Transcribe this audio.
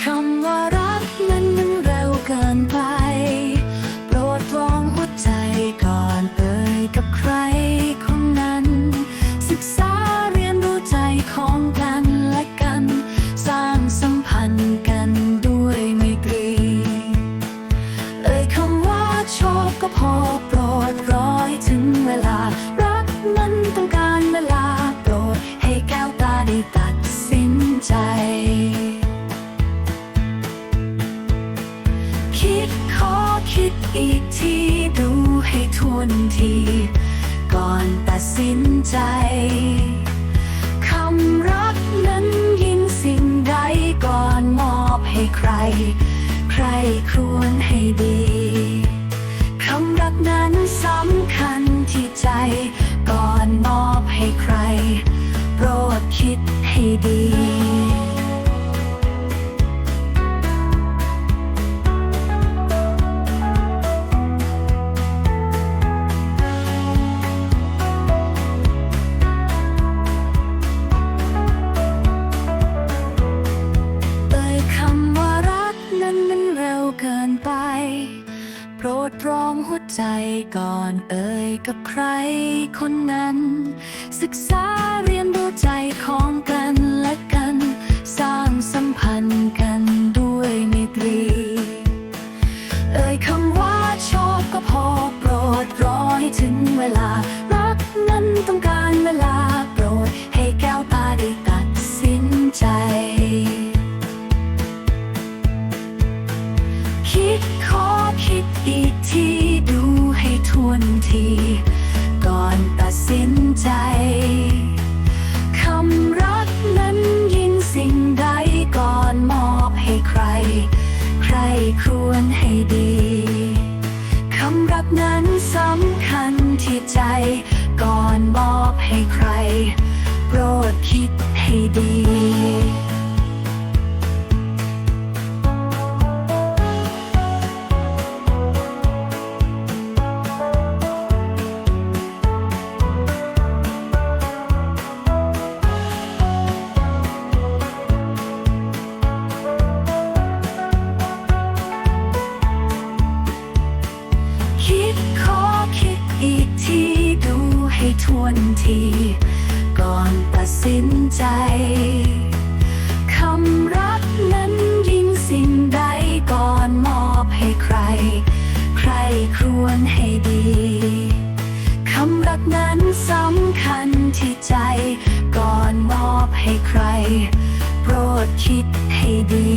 คำว่ารัก ใครควรให้ดีคำรักนั้นสำคัญที่ใจ ก่อนมอบให้ใคร โปรดคิดให้ดี ดรองหัวใจก่อนเอ่ยกับใครคนนั้น ศึกษาเรียนรู้ใจของกันและกัน สร้างสัมพันธ์กันด้วยไมตรี เอ่ยคำว่าชอบก็พอโปรดรอให้ถึงเวลา รักนั้นต้องการเวลา ที ก่อนตัดสินใจ คำรักนั้นยิ่งสิ่งใดก่อนมอบให้ใคร ใครควรให้ดี คำรักนั้นสำคัญที่ใจ ก่อนมอบให้ใคร โปรดคิดให้ดี คิดขอคิดอีกทีดูให้ทวนที ก่อนตัดสินใจคำรักนั้นยิ่งสิ่งใดก่อนมอบให้ใคร ใครครวรให้ดีคำรักนั้นสำคัญที่ใจ ก่อนมอบให้ใคร โปรดคิดให้ดี